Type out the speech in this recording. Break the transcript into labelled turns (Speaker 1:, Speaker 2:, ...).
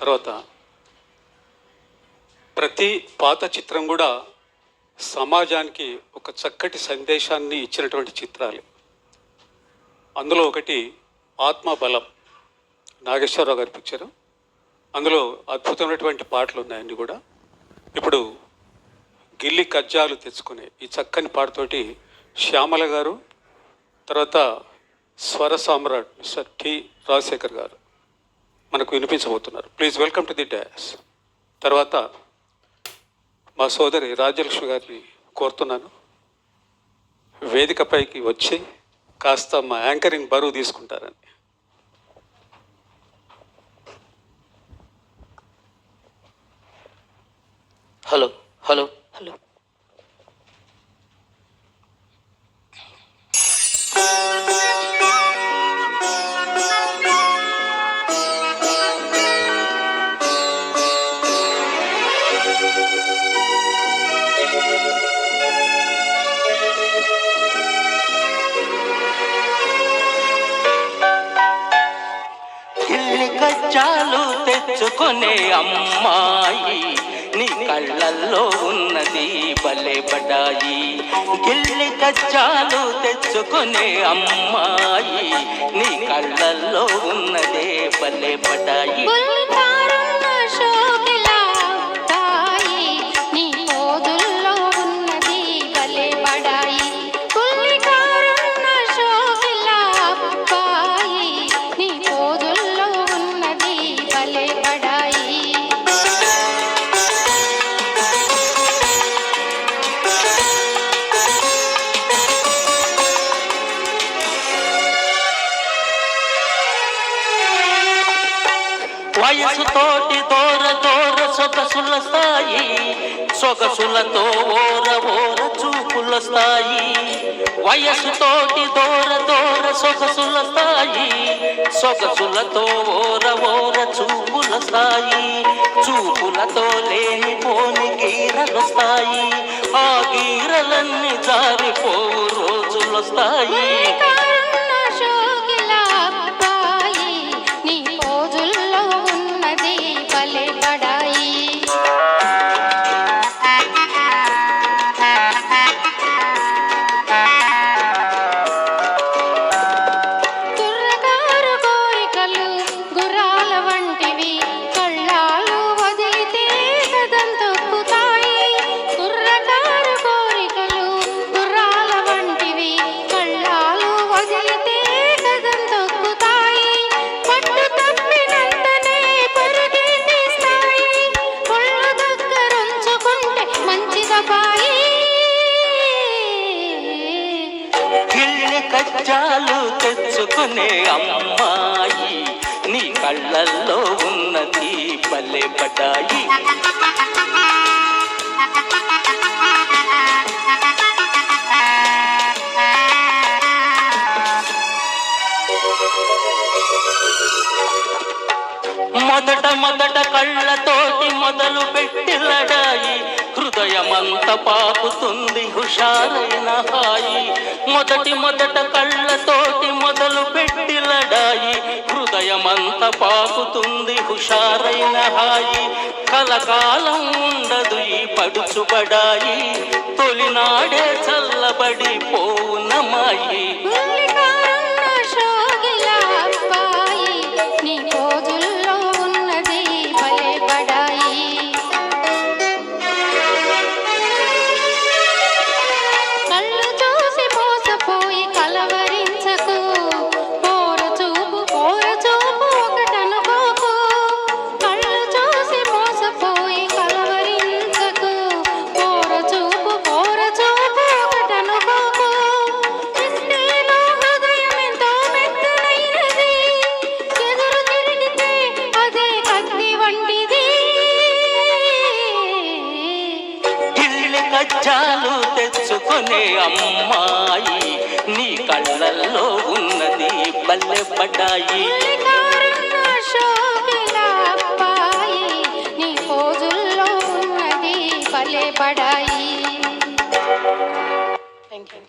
Speaker 1: తర్వాత ప్రతి పాత చిత్రం కూడా సమాజానికి ఒక చక్కటి సందేశాన్ని ఇచ్చినటువంటి చిత్రాలు. అందులో ఒకటి ఆత్మబలం. నాగేశ్వరరావు గారి పిక్చరు అందులో అద్భుతమైనటువంటి పాటలు ఉన్నాయండి కూడా. ఇప్పుడు గిల్లి కజ్జాలు తెచ్చుకునే ఈ చక్కని పాటతోటి శ్యామల గారు తర్వాత స్వర సామ్రాట్ మిస్టర్ టి రాజశేఖర్ గారు. మనకు వినిపించబోతున్నారు. Please welcome to the dais తర్వాత మా సోదరి రాజ్యలక్ష్మి గారిని కోరుతున్నాను. వేదికపైకి వచ్చి కాస్త మా యాంకరింగ్ బరువు తీసుకుంటారని.
Speaker 2: హలో హలో హలో కచ్చాలు తెచ్చుకునే అమ్మాయి నీ కళ్ళల్లో ఉన్నది భలే బడాయి గిల్లి కచ్చాలు తెచ్చుకునే అమ్మాయి నీ కళ్ళల్లో ఉన్నదే భలే బడాయి వయసుతోటి దోర దోర సొగసుల స్థాయి సొగసులతో ఓర ఓర చూపుల స్థాయి. వయసుతోటి దోర దోర సొగసుల స్థాయి సొగసులతో ఓర ఓర చూపుల స్థాయి. చూపులతో లేనిపోని గీరలు స్థాయి ఆ గీరలన్నీ జారిపోవు
Speaker 3: రోజులు
Speaker 2: స్థాయి. నిజాలు తెచ్చుకునే అమ్మాయి నీ కళ్ళల్లో ఉన్నది పల్లె పడ్డాయి మొదట మొదట కళ్ళతోటి మొదలు పెట్టి లడాయి హృదయమంత పాపుతుంది హుషారైన హాయి. మొదటి మొదట కళ్ళతోటి మొదలు పెట్టి లడాయి. హృదయమంత పాపుతుంది హుషారైన హాయి. కలకాలం ఉండదు ఈ పడుచుబడాయి. తొలినాడే చల్లబడి పోనమాయి
Speaker 3: కష్టాలు తెచ్చుకునే అమ్మాయి నీ కళ్ళల్లో ఉన్నది
Speaker 2: పల్లె పడ్డాయి. నీ పోజుల్లో ఉన్నది పల్లె పడాయి
Speaker 3: థ్యాంక్ యూ